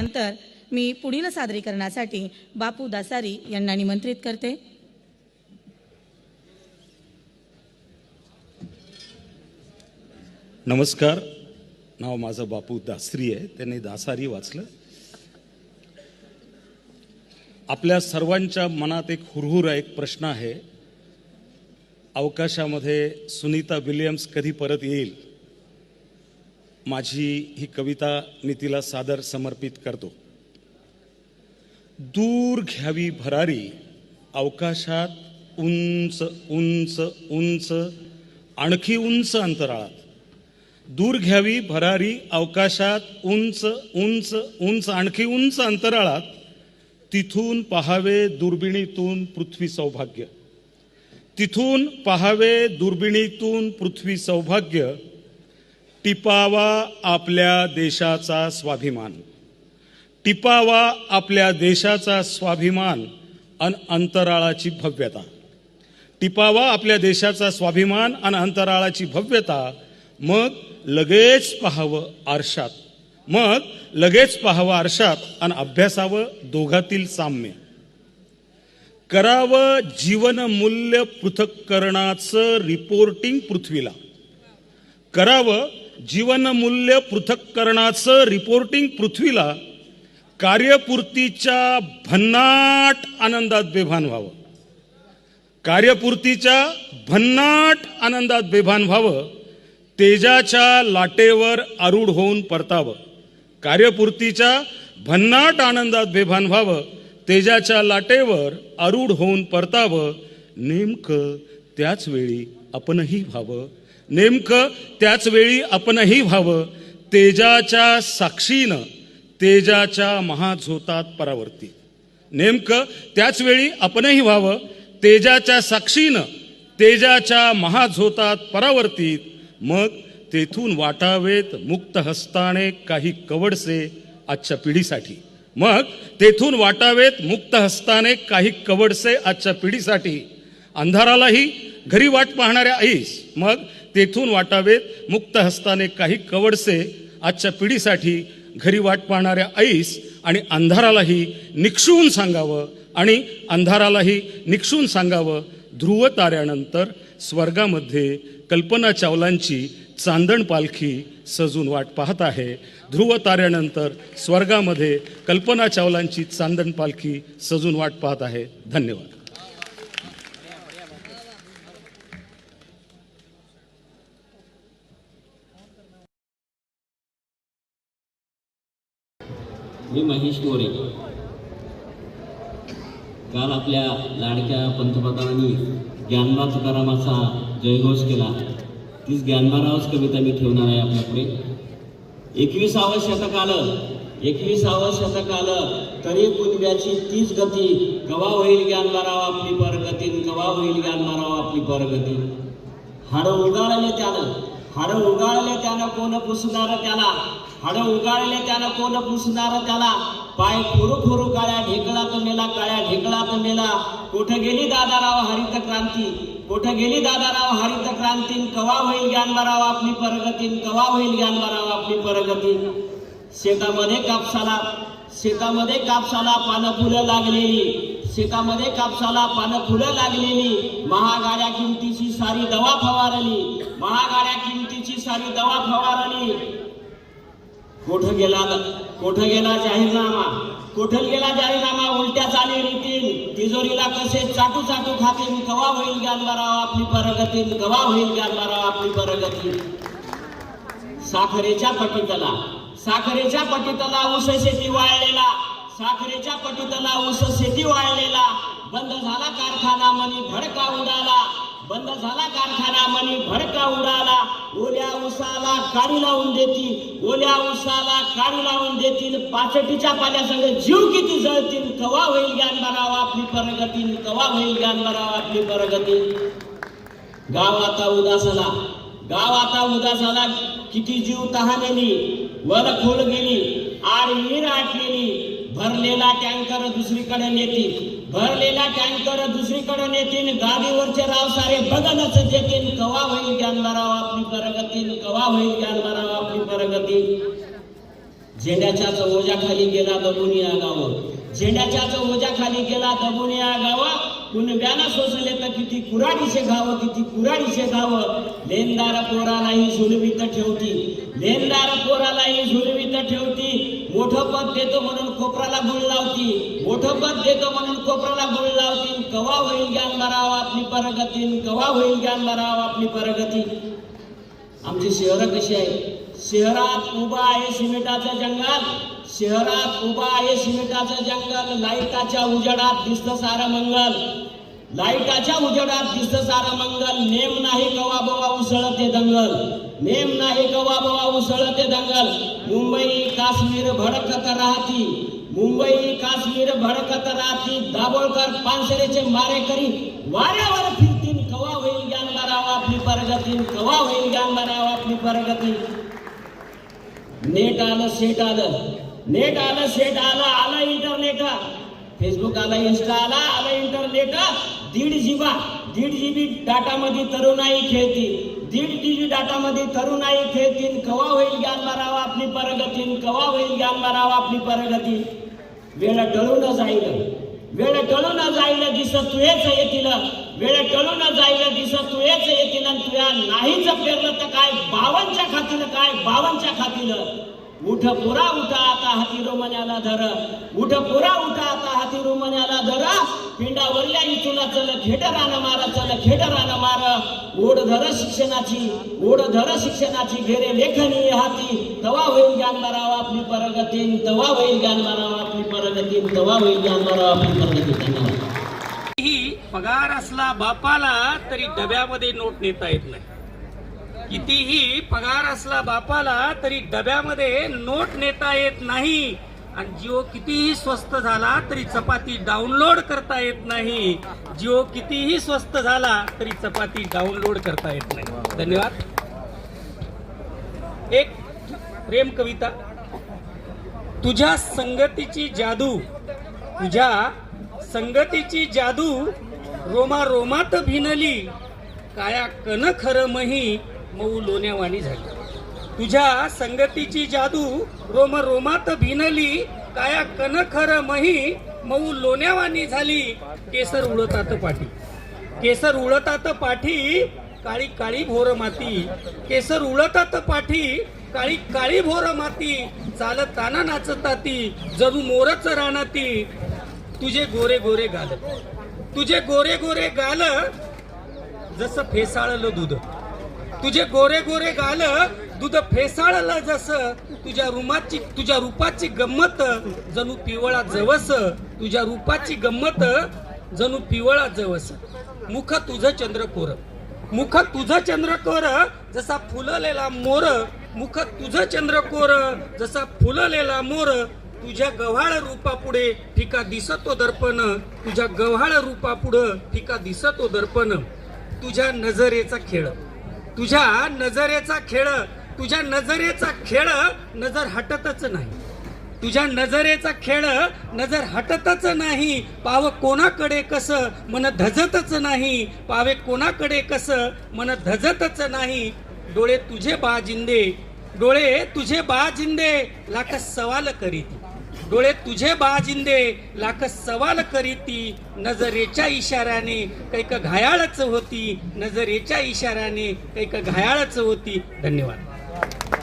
त्यानंतर मी पुढील सादरीकरणासाठी बापू दासारी यांना निमंत्रित करते. नमस्कार. नाव माझं बापू दासरी आहे. त्यांनी दासारी वाचलं. आपल्या सर्वांच्या मनात एक हुरहुरा एक प्रश्न आहे. अवकाशामध्ये सुनीता विलियम्स कधी परत येईल? माझी ही कविता मी तिला सादर समर्पित करतो. दूर घ्यावी भरारी अवकाशात उंच उंच उंच आणखी उंच अंतराळात. दूर घ्यावी भरारी अवकाशात उंच उंच उंच आणखी उंच अंतराळात. तिथून पहावे दुर्बिणीतून पृथ्वी सौभाग्य. तिथून पहावे दुर्बिणीतून पृथ्वी सौभाग्य. टिपावा आपल्या देशाचा स्वाभिमान. टिपावा आपल्या देशाचा स्वाभिमान अन अंतराळाची भव्यता. टिपावा आपल्या देशाचा स्वाभिमान आणि अंतराळाची भव्यता मग लगेच पाहावं आरशात. मग लगेच पाहावं आरशात आणि अभ्यासावं दोघातील साम्य. करावं जीवनमूल्य पृथक्करणाचं रिपोर्टिंग पृथ्वीला. करावं जीवनमूल्य पृथक्करणाचं रिपोर्टिंग पृथ्वीला कार्यपूर्तीच्या भन्नाट आनंदात बेभान व्हावं. कार्यपूर्तीच्या भन्नाट आनंदात बेभान व्हावं तेजाच्या लाटेवर आरूढ होऊन परतावं. कार्यपूर्तीच्या भन्नाट आनंदात बेभान व्हावं तेजाच्या लाटेवर आरूढ होऊन परतावं नेमकं त्याच वेळी आपणही व्हावं. नेमकं त्याचवेळी आपणही व्हावं. तेजाच्या साक्षीनं तेजाच्या महाझोतात परावर्ती. नेमकं त्याचवेळी आपणही व्हावं. तेजाच्या साक्षीनं तेजाच्या महाझोतात परावर्तीत. मग तेथून वाटावेत मुक्त हस्ताने काही कवडसे आजच्या पिढीसाठी. मग तेथून वाटावेत मुक्त हस्ताने काही कवडसे आजच्या पिढीसाठी. अंधारालाही घरी वाट पाहणाऱ्या आईस. मग तेथून वाटावेत मुक्त हस्ताने काही कवडसे आजच्या पिढीसाठी घरी वाट पाहणाऱ्या आईस आणि अंधारालाही निक्षून सांगावं आणि अंधारालाही निक्षून सांगावं ध्रुव ताऱ्यानंतर स्वर्गामध्ये कल्पना चावलांची चांदण पालखी सजून वाट पाहत आहे. ध्रुव ताऱ्यानंतर स्वर्गामध्ये कल्पना चावलांची चांदण पालखी सजून वाट पाहत आहे. धन्यवाद. मी महेश मोरे काल आपल्या लाडक्या पंतप्रधानांनी ज्ञानबा तुकारामाचा जयघोष केला. तीच ज्ञानबारावच कविता मी ठेवणार आहे आपल्याकडे एकविसावं शतक आलं एकविसावं शतक आलं तरी कुणब्याची तीच गती. कवा होईल ज्ञानबाराव आपली परगती कवा होईल ज्ञानबाराव आपली परगती? हाडं उगाळले त्यानं हाडं उगाळले त्यानं कोण पुसणार त्याला? हाडं उगाळले त्यानं कोण पुसणार? त्याला पाय फोरू फोरू काळ्या ढेकळात मेला काळ्या ढेकळात नेला कुठं गेली दादाराव हरित क्रांती? कुठं गेली दादाराव हरित क्रांती? कवा होईल ज्ञानबाराव आपली परगती? कवा होईल ज्ञानबाराव आपली परगती? शेतामध्ये कापसाला शेतामध्ये कापसाला पानं फुलं लागलेली. शेतामध्ये कापसाला पानं फुलं लागलेली. महागाड्या किमतीची सारी दवा फवारली. महागाड्या किमतीची सारी दवा फवारली. कुठं गेला कुठं गेला जाहीरनामा? कुठं गेला जाहीरनामा? उलट्या चाली रीतीन तिजोरीला कसे चाटू चाटू खातील कवा होईल ज्ञानबाराव आपली परगती कवा होईल ज्ञानबाराव आपली परगती साखरेच्या पटीतला. साखरेच्या पटीतला ऊस शेती वाळलेला. साखरेच्या पटीतला ऊस शेती वाळलेला. बंद झाला कारखाना मनी भडका उडाला. बंद झाला कारखाना मनी भडका उडाला. ओल्या उसाला काडी लावून देतील. ओल्या उसाला काडी लावून देतील. पाचटीच्या पाण्यासंग जीव किती जळतील? कवा होईल ज्ञान बरावा आपली परगती? कवा होईल ज्ञान बरावा आपली परगती? गाव आता उदासला. गाव आता उदासाला. किती जीव तहानेली. वर खोल गेली. आड मीर आटलेली. भरलेला टँकर दुसरीकडे नेतील. भरलेला टँकर दुसरीकडे नेतील. गादीवरचे राव सारे बदलच देतील. कवा होईल ज्ञानबाराव आपली प्रगती? कवा होईल ज्ञानबाराव आपली प्रगती? झेंड्याच्या ओझ्याखाली गेला दबून या गावं झेंड्याच्या ओझ्याखाली गेला दबून या गावं कुणब्यानं सोसले तर किती कुराडीचे गावं किती कुराडीचे गावं लेनदार पोरालाही झुलवीत ठेवती लेनदार पोरालाही झुलवीत ठेवती मोठं पद देतो म्हणून कोपराला गुळ लावती. मोठं पद देतो म्हणून कोपराला गुळ लावती. कवा होईल ज्ञान मराव आपली परगती? कवा होईल ज्ञान मराव आपली परगती? आमची शहरं कशी आहे शहरात उभा आहे सिमेंटाचं जंगल. शहरात उभा आहे सिमेंटाचं जंगल. लाईटाच्या उजेडात दिसतं सारं मंगल. लाईटाच्या उजेडात दिसतं सारं मंगल. नेम नाही कवा बवा उसळते दंगल. नेम नाही गवा बवा उसळते दंगल? मुंबई काश्मीर भडकत राहती. मुंबई काश्मीर भडकत राहती. दाभोळकर पानसरेचे मारेकरी वाऱ्यावर फिरतील कवा होईल ज्ञान मारावा आपली परगती कवा होईल ज्ञान मारावा आपली परगती नेट आलं सेट आलं. नेट आलं सेट आलं. आलं इंटरनेट फेसबुक आलं इन्स्टा आला. आलं इंटरनेट दीड जीबा दीड जीबी डाटा मध्ये तरुणाई खेळती. दीड टी डाटा डाटामध्ये तरुणाई खेळतील कवा होईल ज्ञान मारावा आपली परगती कवा होईल ज्ञान मारावा आपली परगती? वेळ टळून जाईल. वेळ टळून जाईल दिसत तुझेच येतील. वेळ टळून जाईल दिसत तुझेच येतील आणि तुझ्या नाहीच पेरलं तर काय? बावनच्या खातील काय? बावनच्या खातील उठ पुरा उठा आता हाती रोमण्याला धरा. उठ पुरा उठा आता हाती रोमण्याला धरा. पिंडावरल्या इथून चल खेट रान मार चल खेट रान मार. ओढ धर शिक्षणाची ओढ धर शिक्षणाची घेरे लेखनी हाती. तवा होईल ज्ञान मारावा आपली परगती तवा होईल ज्ञान मारावा आपली परगती तवा होईल ज्ञान मारावा आपली परगती धन्यवाद. पगार असला बापाला तरी डब्यामध्ये नोट नेता येत नाही. कितीही पगार असला बापाला तरी डब्यामध्ये नोट नेता येत नाही. आणि जिओ कितीही स्वस्त झाला तरी चपाती डाउनलोड करता येत नाही. जिओ कितीही स्वस्त झाला तरी चपाती डाउनलोड करता येत नाही. धन्यवाद. एक प्रेम कविता. तुझ्या संगतीची जादू तुझ्या संगतीची जादू रोमा रोमात भिनली काया कन खर मही मऊ लोण्यावाणी झाली. तुझ्या संगतीची जादू रोम रोमात भिनली काया कन खर मही मऊ लोण्यावानी झाली. केसर उडतात पाठी. केसर उडतात पाठी काळी काळी भोर माती. केसर उडतात पाठी काळी काळी भोर माती. चालताना नाचताती जणू मोरच रानाती. तुझे गोरे गोरे गाल. तुझे गोरे गोरे गाल जसं फेसाळलं दूध. तुझे गोरे गोरे गाल दूध फेसाळलं जसं तुझ्या रुमाची तुझ्या रूपाची गंमत जणू पिवळा जवस तुझ्या रूपाची गंमत जणू पिवळा जवस. मुख तुझं चंद्रकोर. मुख तुझं चंद्रकोर जसा फुललेला मोर. मुख तुझं चंद्रकोर जसा फुललेला मोर. तुझ्या गव्हाळ रूपापुढे ठिका दिसतो दर्पण. तुझ्या गव्हाळ रूपापुढं ठिका दिसतो दर्पण. तुझ्या नजरेचा खेळ. तुझ्या नजरेचा खेळ. तुझ्या नजरेचा खेळ नजर हटतच नाही. तुझ्या नजरेचा खेळ नजर हटतच नाही. पाव कोणाकडे कसं मन धजतच नाही. पावे कोणाकडे कसं मन धजतच नाही. डोळे तुझे बा जिंदे डोळे तुझे बा जिंदे लाख सवाल करीती. डोळे तुझे बा जिंदे लाख सवाल करीती. नजरेच्या इशाऱ्याने कैक घायाळच होती. नजरेच्या इशाऱ्याने कैक घायाळच होती. धन्यवाद. Gracias.